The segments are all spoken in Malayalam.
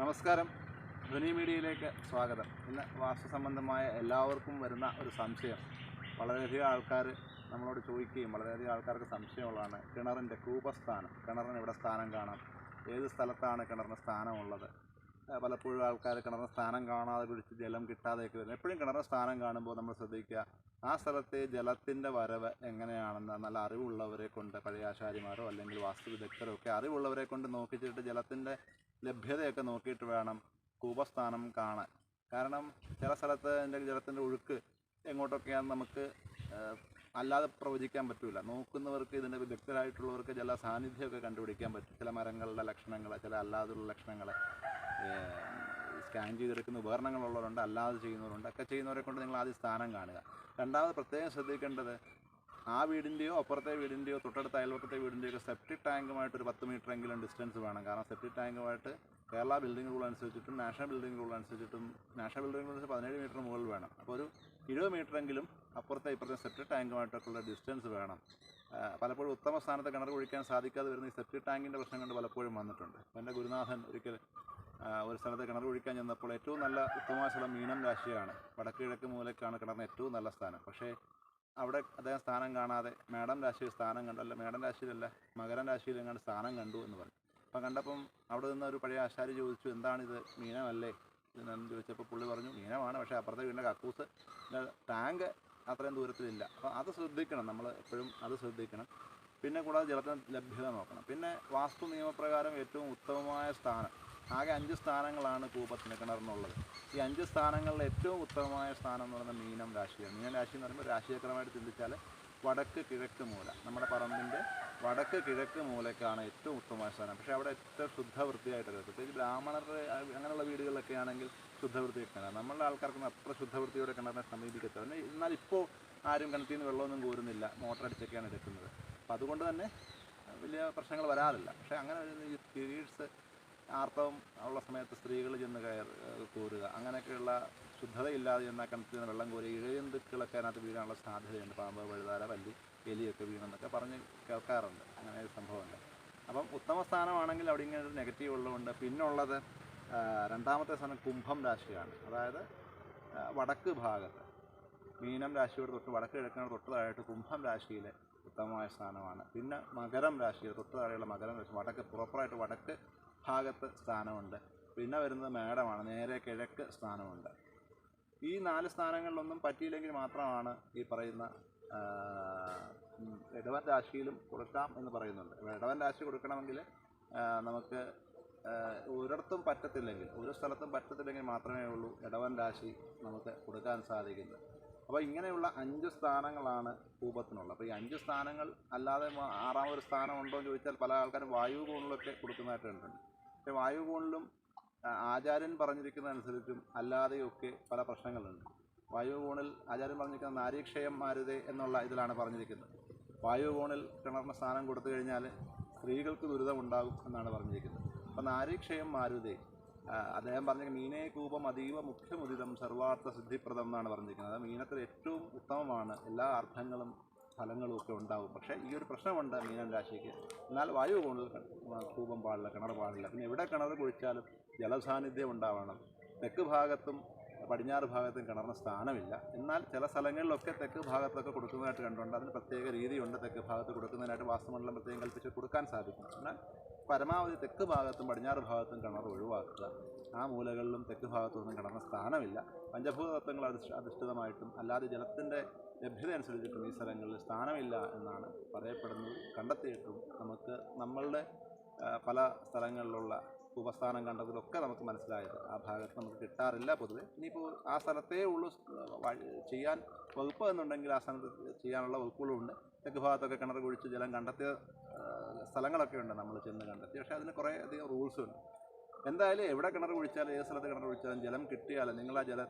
നമസ്കാരം. ധ്വനി മീഡിയയിലേക്ക് സ്വാഗതം. ഇന്ന് വാസ്തു സംബന്ധമായ എല്ലാവർക്കും വരുന്ന ഒരു സംശയം. വളരെയധികം ആൾക്കാർ നമ്മളോട് ചോദിക്കുകയും വളരെയധികം ആൾക്കാർക്ക് സംശയമുള്ളതാണ്. കിണറിന്റെ കൂപസ്ഥാനം കിണറിന് എവിടെ സ്ഥാനം കാണാം. ഏത് സ്ഥലത്താണ് കിണറിന് സ്ഥാനമുള്ളത്? പലപ്പോഴും ആൾക്കാർ കിണറിന് സ്ഥാനം കാണാതെ പിടിച്ച് ജലം കിട്ടാതെയൊക്കെ വരുന്നത്. എപ്പോഴും കിണറിന് സ്ഥാനം കാണുമ്പോൾ നമ്മൾ ശ്രദ്ധിക്കുക ആ സ്ഥലത്തെ ജലത്തിന്റെ വരവ് എങ്ങനെയാണെന്ന് നല്ല അറിവുള്ളവരെ കൊണ്ട് പഴയ ആശാരിമാരോ അല്ലെങ്കിൽ വാസ്തു വിദഗ്ധരോ ഒക്കെ അറിവുള്ളവരെ കൊണ്ട് നോക്കിച്ചിട്ട് ജലത്തിന്റെ ലഭ്യതയൊക്കെ നോക്കിയിട്ട് വേണം കൂപസ്ഥാനം കാണാൻ. കാരണം ചില സ്ഥലത്ത് അതിന്റെ ജലത്തിന്റെ ഒഴുക്ക് എങ്ങോട്ടൊക്കെയാണെന്ന് നമുക്ക് അല്ലാതെ പ്രവചിക്കാൻ പറ്റില്ല നോക്കുന്നവർക്ക് ഇതിന്റെ വിദഗ്ധരായിട്ടുള്ളവർക്ക് ചില സാന്നിധ്യമൊക്കെ കണ്ടുപിടിക്കാൻ പറ്റും. ചില മരങ്ങളുടെ ലക്ഷണങ്ങൾ ചില അല്ലാതെയുള്ള ലക്ഷണങ്ങൾ സ്കാൻ ചെയ്തെടുക്കുന്ന ഉപകരണങ്ങളുള്ളവരുണ്ട് അല്ലാതെ ചെയ്യുന്നവരുണ്ട് ഒക്കെ ചെയ്യുന്നവരെ കൊണ്ട് നിങ്ങൾ ആദ്യം സ്ഥാനം കാണുക. രണ്ടാമത് പ്രത്യേകം ശ്രദ്ധിക്കേണ്ടത് ആ വീടിന്റെയോ അപ്പുറത്തെ വീടിന്റെയോ തൊട്ടടുത്ത അയൽവക്കത്തെ വീടിന്റെയോ സെപ്റ്റിക് ടാങ്കുമായിട്ട് ഒരു പത്ത് മീറ്റർ എങ്കിലും ഡിസ്റ്റൻസ് വേണം. കാരണം സെപ്റ്റിക് ടാങ്കുമായിട്ട് കേരള ബിൽഡിംഗ് റൂൾ അനുസരിച്ചിട്ടും നാഷണൽ ബിൽഡിംഗ് റൂൾ അനുസരിച്ചിട്ടും നാഷണൽ ബിൽഡിംഗ് റൂൾ പതിനേഴ് മീറ്റർ മുകളിൽ വേണം. അപ്പോൾ ഒരു ഇരുപത് മീറ്റർ എങ്കിലും അപ്പുറത്തെ ഇപ്പുറത്തെ സെപ്റ്റിക് ടാങ്കുമായിട്ടൊക്കെയുള്ള ഡിസ്റ്റൻസ് വേണം. പലപ്പോഴും ഉത്തമ സ്ഥാനത്ത് കിണർ കുഴിക്കാൻ സാധിക്കാതെ വരുന്ന ഈ സെപ്റ്റിക് ടാങ്കിന്റെ പ്രശ്നം കൊണ്ട് പലപ്പോഴും വന്നിട്ടുണ്ട്. എന്റെ ഗുരുനാഥൻ ഒരിക്കൽ ഒരു സ്ഥലത്ത് കിണർ കുഴിക്കാൻ ചെന്നപ്പോൾ ഏറ്റവും നല്ല ഉത്തമമായ സ്ഥലം മീനം രാശിയാണ്. വടക്ക് കിഴക്ക് മൂലക്കാണ് കിണറിന് ഏറ്റവും നല്ല സ്ഥാനം. പക്ഷേ അവിടെ അദ്ദേഹം സ്ഥാനം കാണാതെ മേഡം രാശിയിൽ സ്ഥാനം കണ്ടു അല്ല മേഡം രാശിയിലല്ല മകരം രാശിയിൽ എങ്ങാണ്ട് സ്ഥാനം കണ്ടു എന്ന് പറഞ്ഞു. അപ്പം കണ്ടപ്പം അവിടെ നിന്ന് ഒരു പഴയ ആശാരി ചോദിച്ചു എന്താണിത്? മീനമല്ലേ? എന്ന് ചോദിച്ചപ്പോൾ പുള്ളി പറഞ്ഞു മീനമാണ് പക്ഷേ അപ്പുറത്തെ വീടിന്റെ കക്കൂസ് ടാങ്ക് അത്രയും ദൂരത്തിലില്ല. അപ്പോൾ അത് ശ്രദ്ധിക്കണം നമ്മൾ എപ്പോഴും അത് ശ്രദ്ധിക്കണം. പിന്നെ കൂടാതെ ജലത്തിന് ലഭ്യത നോക്കണം. പിന്നെ വാസ്തു നിയമപ്രകാരം ഏറ്റവും ഉത്തമമായ സ്ഥാനം ആകെ അഞ്ച് സ്ഥാനങ്ങളാണ് കൂപത്തിന് കിണറിനുള്ളത് ഈ അഞ്ച് സ്ഥാനങ്ങളിൽ ഏറ്റവും ഉത്തമമായ സ്ഥാനം എന്ന് പറയുന്നത് മീനം രാശിയാണ്. മീനം രാശി എന്ന് പറയുമ്പോൾ രാശിചക്രമായിട്ട് ചിന്തിച്ചാൽ വടക്ക് കിഴക്ക് മൂല. നമ്മുടെ പറമ്പിന്റെ വടക്ക് കിഴക്ക് മൂലക്കാണ് ഏറ്റവും ഉത്തമമായ സ്ഥാനം. പക്ഷേ അവിടെ ഏറ്റവും ശുദ്ധ വൃത്തിയായിട്ടൊക്കെ പ്രത്യേകിച്ച് ബ്രാഹ്മണരുടെ അങ്ങനെയുള്ള വീടുകളിലൊക്കെ ആണെങ്കിൽ ശുദ്ധവൃത്തി ശുദ്ധവൃത്തിയൊക്കെയാണ് നമ്മളുടെ ആൾക്കാർക്കൊന്നും അത്ര ശുദ്ധവൃത്തിയോടെ കിണറിനെ സമീപിക്കത്തില്ല. എന്നാൽ ഇപ്പോൾ ആരും കിണറ്റിൽ നിന്ന് വെള്ളമൊന്നും കോരുന്നില്ല. മോട്ടർ അടിച്ചൊക്കെയാണ് എടുക്കുന്നത്. അപ്പം അതുകൊണ്ട് തന്നെ വലിയ പ്രശ്നങ്ങൾ വരാറില്ല. പക്ഷേ അങ്ങനെ വരുന്ന ഈ പീരീഡ്സ് ആർത്തവം ഉള്ള സമയത്ത് സ്ത്രീകൾ ചെന്ന് കയർ കോരുക. അങ്ങനെയൊക്കെയുള്ള ശുദ്ധതയില്ലാതെ ചെന്ന കിണറ്റിൽ നിന്ന് വെള്ളം കോരി ഇഴയന്തുക്കളൊക്കെ അതിനകത്ത് വീഴാനുള്ള സാധ്യതയുണ്ട്. പാമ്പ് വഴുതാര വല്ലി എലിയൊക്കെ വീണെന്നൊക്കെ പറഞ്ഞ് കേൾക്കാറുണ്ട്. അങ്ങനെ ഒരു സംഭവമുണ്ട്. അപ്പം ഉത്തമ സ്ഥാനമാണെങ്കിൽ അവിടെ ഇങ്ങനെ ഒരു നെഗറ്റീവ് ഉള്ളതുകൊണ്ട് പിന്നുള്ളത് ആ, രണ്ടാമത്തെ സ്ഥാനം കുംഭം രാശിയാണ്. അതായത് വടക്ക് ഭാഗത്ത്. മീനം രാശിയുടെ തൊട്ട് വടക്ക് കിഴക്കിനോട് തൊട്ട് കുംഭം രാശിയിലെ ഉത്തമമായ സ്ഥാനമാണ്. പിന്നെ മകരം രാശിയിൽ തൊട്ട് താഴെയുള്ള മകരം രാശി വടക്ക് പ്രോപ്പറായിട്ട് വടക്ക് ഭാഗത്ത് സ്ഥാനമുണ്ട്. പിന്നെ വരുന്നത് മേടമാണ്. നേരെ കിഴക്ക് സ്ഥാനമുണ്ട്. ഈ നാല് സ്ഥാനങ്ങളിലൊന്നും പറ്റിയില്ലെങ്കിൽ മാത്രമാണ് ഈ പറയുന്ന ഇടവൻ രാശിയിലും കൊടുക്കാം എന്ന് പറയുന്നുണ്ട്. ഇടവൻ രാശി കൊടുക്കണമെങ്കിൽ നമുക്ക് ഒരിടത്തും പറ്റത്തില്ലെങ്കിൽ ഒരു സ്ഥലത്തും പറ്റത്തില്ലെങ്കിൽ മാത്രമേ ഉള്ളൂ ഇടവൻ രാശി നമുക്ക് കൊടുക്കാൻ സാധിക്കുന്നത്. അപ്പോൾ ഇങ്ങനെയുള്ള അഞ്ച് സ്ഥാനങ്ങളാണ് കൂപത്തിനുള്ളത് അപ്പോൾ ഈ അഞ്ച് സ്ഥാനങ്ങൾ അല്ലാതെ ആറാമൊരു സ്ഥാനം ഉണ്ടോ എന്ന് ചോദിച്ചാൽ പല ആൾക്കാരും വായു കോണിലൊക്കെ കൊടുക്കുന്നതായിട്ട് കണ്ടിട്ടുണ്ട്. പക്ഷേ വായു കോണിലും ആ, ആചാര്യൻ പറഞ്ഞിരിക്കുന്നതനുസരിച്ചും അല്ലാതെയൊക്കെ പല പ്രശ്നങ്ങളുണ്ട്. വായു കോണിൽ ആചാര്യൻ പറഞ്ഞിരിക്കുന്ന നാരീക്ഷയം മാരുതേ എന്നുള്ള ഇതിലാണ് പറഞ്ഞിരിക്കുന്നത്. വായു കോണിൽ കിണറിന് സ്ഥാനം കൊടുത്തു കഴിഞ്ഞാൽ സ്ത്രീകൾക്ക് ദുരിതമുണ്ടാകും എന്നാണ് പറഞ്ഞിരിക്കുന്നത്. അപ്പോൾ നാരീക്ഷയം മാരുതേ അദ്ദേഹം പറഞ്ഞ മീനേ കൂപം അതീവ മുഖ്യമുദിതം സർവാർത്ഥ സിദ്ധിപ്രദം എന്നാണ് പറഞ്ഞിരിക്കുന്നത്. അത് മീനത്തിൽ ഏറ്റവും ഉത്തമമാണ്. എല്ലാ അർത്ഥങ്ങളും ഫലങ്ങളും ഒക്കെ ഉണ്ടാവും. പക്ഷേ ഈ ഒരു പ്രശ്നമുണ്ട് മീനൻ രാശിക്ക്. എന്നാൽ വായു കൂടുതൽ കൂപം പാടില്ല കിണർ പാടില്ല. പിന്നെ എവിടെ കിണർ കുഴിച്ചാലും ജലസാന്നിധ്യം ഉണ്ടാവണം. തെക്ക് ഭാഗത്തും പടിഞ്ഞാറ് ഭാഗത്തും കിണറിന് സ്ഥാനമില്ല. എന്നാൽ ചില സ്ഥലങ്ങളിലൊക്കെ തെക്ക് ഭാഗത്തൊക്കെ കൊടുക്കുന്നതായിട്ട് കണ്ടുകൊണ്ട് അതിന് പ്രത്യേക രീതിയുണ്ട് തെക്ക് ഭാഗത്ത് കൊടുക്കുന്നതിനായിട്ട് വാസ്തുമണ്ഡലം പ്രത്യേകം കൽപ്പിച്ച് കൊടുക്കാൻ സാധിക്കും. എന്നാൽ പരമാവധി തെക്ക് ഭാഗത്തും പടിഞ്ഞാറ് ഭാഗത്തും കിണർ ഒഴിവാക്കുക. ആ മൂലകളിലും തെക്ക് ഭാഗത്തൊന്നും കിടന്ന സ്ഥാനമില്ല. പഞ്ചഭൂതത്വങ്ങൾ അധിഷ്ഠ അധിഷ്ഠിതമായിട്ടും അല്ലാതെ ജലത്തിന്റെ ലഭ്യത അനുസരിച്ചിട്ടും ഈ സ്ഥലങ്ങളിൽ സ്ഥാനമില്ല എന്നാണ് പറയപ്പെടുന്നത്. കണ്ടെത്തിയിട്ടും നമുക്ക് നമ്മളുടെ പല സ്ഥലങ്ങളിലുള്ള ഉപസ്ഥാനം കണ്ടതിലൊക്കെ നമുക്ക് മനസ്സിലായത്. ആ ഭാഗത്ത് നമുക്ക് കിട്ടാറില്ല പൊതുവെ. ഇനിയിപ്പോൾ ആ സ്ഥലത്തേ ഉള്ളൂ ചെയ്യാൻ വകുപ്പ് എന്നുണ്ടെങ്കിൽ ആ സ്ഥലത്ത് ചെയ്യാനുള്ള വകുപ്പുകളുണ്ട്. തെക്ക് ഭാഗത്തൊക്കെ കിണർ കുഴിച്ച് ജലം കണ്ടെത്തിയ സ്ഥലങ്ങളൊക്കെ ഉണ്ട് നമ്മൾ ചെന്ന് കണ്ടെത്തി. പക്ഷേ അതിന് കുറേ അധികം റൂൾസ് ഉണ്ട് എന്തായാലും എവിടെ കിണർ കുഴിച്ചാലും ഏത് സ്ഥലത്ത് കിണർ കുഴിച്ചാലും ജലം കിട്ടിയാൽ നിങ്ങൾ ആ ജല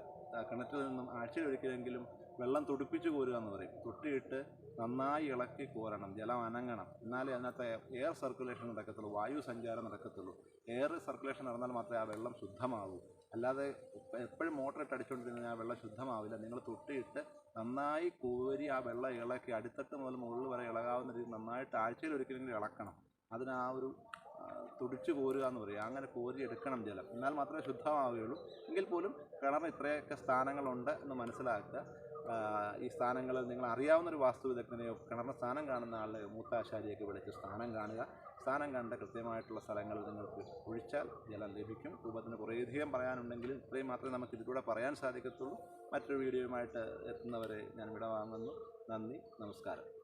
കിണറ്റിൽ നിന്നും ആഴ്ചയിൽ ഒരിക്കലെങ്കിലും വെള്ളം തുടിപ്പിച്ച് കോരുക എന്ന് പറയും. തൊട്ടിയിട്ട് നന്നായി ഇളക്കി കോരണം ജലം അനങ്ങണം. എന്നാലേ അതിനകത്ത് എയർ സർക്കുലേഷൻ നടക്കത്തുള്ളൂ വായു സഞ്ചാരം നടക്കത്തുള്ളൂ. എയർ സർക്കുലേഷൻ നടന്നാൽ മാത്രമേ ആ വെള്ളം ശുദ്ധമാവൂ. അല്ലാതെ എപ്പോഴും മോട്ടർ ഇട്ട് അടിച്ചുകൊണ്ടിരുന്ന ആ വെള്ളം ശുദ്ധമാവില്ല. നിങ്ങൾ തൊട്ടിയിട്ട് നന്നായി കോരി ആ വെള്ളം ഇളക്കി അടിത്തട്ട് മുതൽ മുകളിൽ വരെ ഇളകാവുന്ന രീതിയിൽ നന്നായിട്ട് ആഴ്ചയിൽ ഒരിക്കലെങ്കിലും ഇളക്കണം. അതിന് ആ ഒരു തുടിച്ചു കോരുക എന്ന് പറയുക അങ്ങനെ കോരി എടുക്കണം ജലം. എന്നാൽ മാത്രമേ ശുദ്ധമാവുകയുള്ളൂ. എങ്കിൽ പോലും കിണറിന് ഇത്രയൊക്കെ സ്ഥാനങ്ങളുണ്ട് എന്ന് മനസ്സിലാക്കുക. ഈ സ്ഥാനങ്ങൾ നിങ്ങൾ അറിയാവുന്ന ഒരു വാസ്തു വിദഗ്ധനെയോ കിണറിന് സ്ഥാനം കാണുന്ന ആളെ മൂത്താശാരിയൊക്കെ വിളിച്ച് സ്ഥാനം കാണുക. സ്ഥാനം കണ്ട കൃത്യമായിട്ടുള്ള സ്ഥലങ്ങൾ നിങ്ങൾക്ക് ഒഴിച്ചാൽ ജലം ലഭിക്കും. രൂപത്തിന് കുറേയധികം പറയാനുണ്ടെങ്കിലും ഇത്രയും മാത്രമേ നമുക്ക് ഇതിലൂടെ പറയാൻ സാധിക്കത്തുള്ളൂ. മറ്റൊരു വീഡിയോയുമായിട്ട് എത്തുന്നവരെ ഞാൻ വിടവാങ്ങുന്നു. നന്ദി നമസ്കാരം.